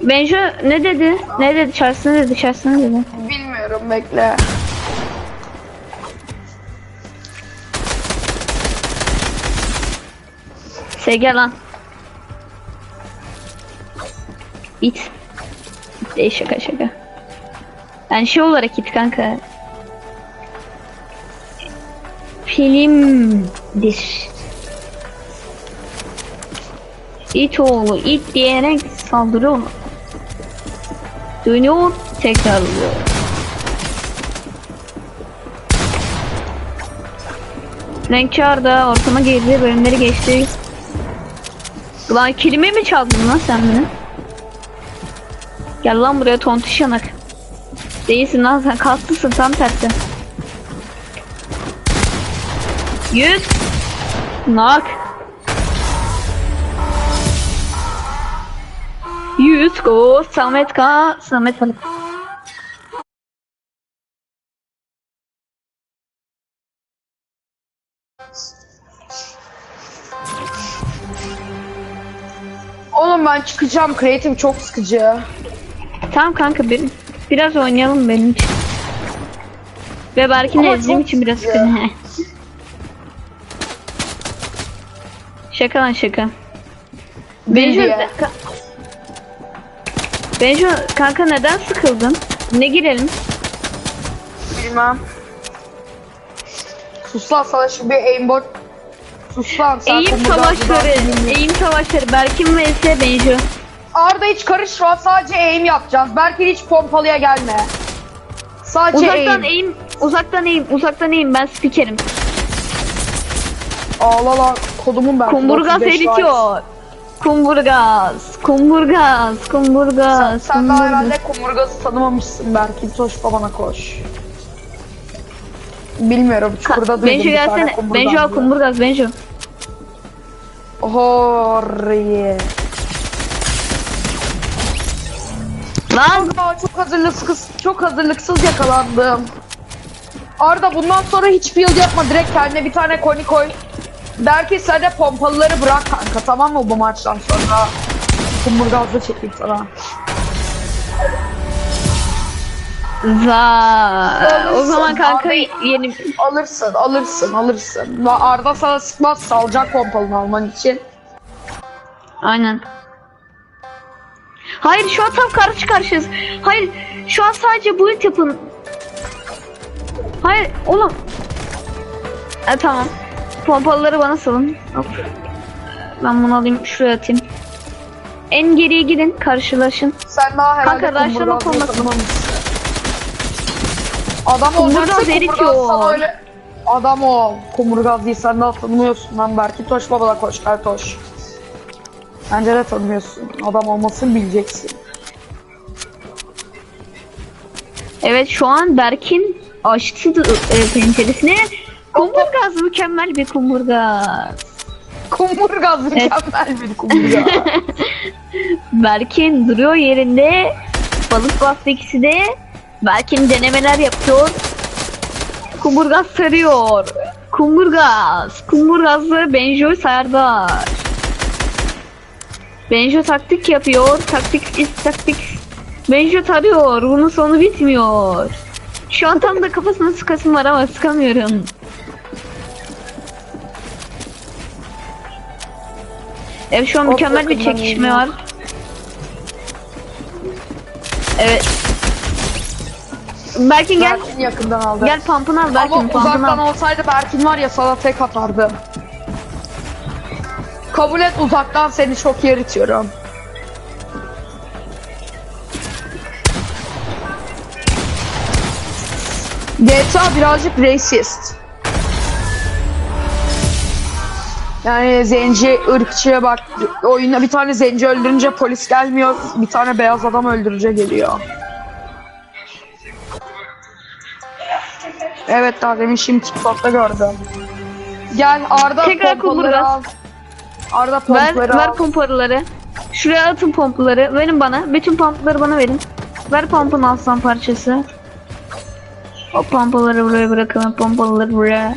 Benjo ne dedi? Ne dedi? Çarşı ne dedi? Çarşı ne dedi? Bilmiyorum bekle. Sege lan. İt. İt değil şaka şaka. Yani şey olarak it kanka. Filmdir. İt oğlu it diyerek saldırıyor mu? Dönüyor tekrarlıyor. Renkçar da ortama girdi, bölümleri geçti. Lan kelime mi çaldın lan sen beni? Gel lan buraya tontiş yanak. Değilsin lan sen kaslısın tam tersi. Yüz. Nak. Yüz go Samet K Samet Halık. Oğlum ben çıkacağım. Creative çok sıkıcı. Tamam kanka bir, biraz oynayalım benim için. Ve Berkin'i Ama ezdiğim için biraz sıkıcı. şaka lan şaka. Ka- Benjo kanka neden sıkıldın? Ne girelim? Bilmem. Sus lan sana şu bir aimbot. Sus lan sen Eğim kumrudan savaşları, dinle. eğim savaşları. Berkin vs Benjo. Arda hiç karışma sadece aim yapacağız. Belki hiç pompalıya gelme. Sadece Uzaktan aim. eğim, uzaktan eğim, uzaktan eğim. Ben spikerim. Ağla lan kodumun ben. Kumburgaz 35 var. eritiyor. Kumburgaz, kumburgaz, kumburgaz, Sen daha kumburgaz. herhalde kumburgazı tanımamışsın belki. Toş babana koş. Bilmiyorum. Çukurda duydum Benjo gelsene. Benjo kumburgaz Benjo. Horriye. Lan Aa, çok hazırlıksız, çok hazırlıksız yakalandım. Arda bundan sonra hiç build yapma. Direkt kendine bir tane koni koy. Belki de pompalıları bırak kanka tamam mı bu maçtan sonra? Kumburgazda çekeyim sana. za. O zaman kanka Abi. yeni Alırsın, alırsın, alırsın. Ve Arda sana sıkmaz salacak pompalını alman için. Aynen. Hayır şu an tam karşı karşıyayız. Hayır şu an sadece build yapın. Hayır oğlum. E, tamam. Pompalıları bana salın. Hop. Ben bunu alayım şuraya atayım. En geriye gidin karşılaşın. Sen daha herhalde Kanka, raşlama. Adam olacaksın kumburgaz öyle... Adam ol. Kumburgaz değil sen daha tanımıyorsun lan belki Toş babala koş gel Toş. Bence de tanımıyorsun. Adam olmasını bileceksin. Evet şu an Berkin açtı e, penceresini. Kumburgaz mükemmel bir kumburgaz. Kumburgaz mükemmel bir kumburgaz. Berkin duruyor yerinde. Balık bastı ikisi de. Berkin denemeler yapıyor. Kumburgaz sarıyor. Kumburgaz. Kumburgazlı Benjo Serdar. Benjo taktik yapıyor. Taktik is taktik. Benjo tarıyor. Bunun sonu bitmiyor. Şu an tam da kafasına sıkasım var ama sıkamıyorum. Evet şu an mükemmel bir çekişme var. Evet. Berkin gel. Berkin yakından aldı. Gel pump'ını al Berkin Ama pump'ını uzaktan al. olsaydı Berkin var ya sana tek atardı. Kabul et uzaktan seni çok yer itiyorum. GTA birazcık racist. Yani zenci, ırkçıya bak. Oyunda bir tane zenci öldürünce polis gelmiyor. Bir tane beyaz adam öldürünce geliyor. Evet daha demin şimdi TikTok'ta gördüm. Gel Arda Tekrar pompaları al. Arda Ver, pompaları ver al. pompaları. Şuraya atın pompaları. Verin bana. Bütün pompaları bana verin. Ver pompun aslan parçası. O pompaları buraya bırakalım. Pompaları buraya.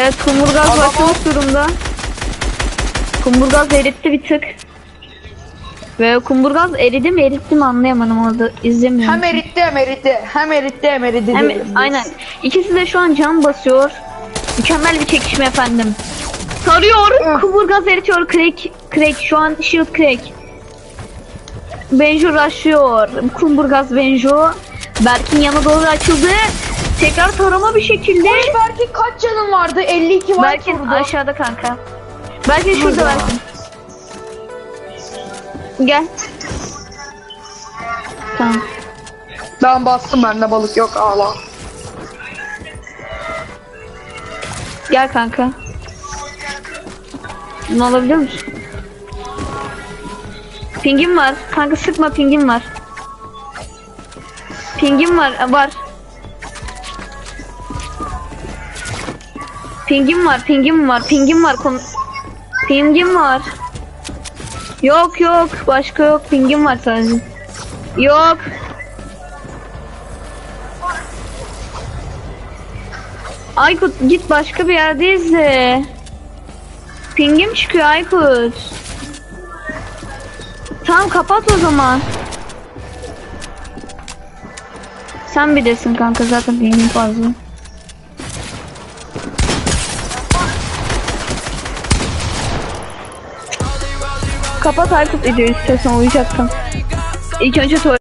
Evet kumburgaz Adam başlamış durumda. Kumburgaz eritti bir tık. Ve kumburgaz eridi mi eritti mi anlayamadım orada izlemiyorum. Hem eritti hem eritti. Hem eritti hem eritti. Hem, biz. aynen. İkisi de şu an can basıyor. Mükemmel bir çekişme efendim. Sarıyor. Kumburgaz eritiyor. Crack. Crack. Şu an shield crack. Benjo rushlıyor. Kumburgaz Benjo. Berk'in yana doğru açıldı. Tekrar tarama bir şekilde. Oy Berk'in kaç canın vardı? 52 var Berk'in turdu. aşağıda kanka. Berk'in şurada Burada. Berk'in. Gel. Tamam. Ben bastım bende balık yok ağla. Gel kanka. Bunu alabiliyor musun? Pingim var. Kanka sıkma pingim var. Pingim var. Var. Pingim var. Pingim var. Pingim var. Pingim var. Yok yok. Başka yok. Pingim var sadece. Yok. Aykut git başka bir yerdeyiz de. Pingim çıkıyor Aykut. Tamam kapat o zaman. Sen bir desin kanka zaten pingim fazla. Kapat Aykut videoyu istiyorsan uyuyacaktım. İlk önce tuvalet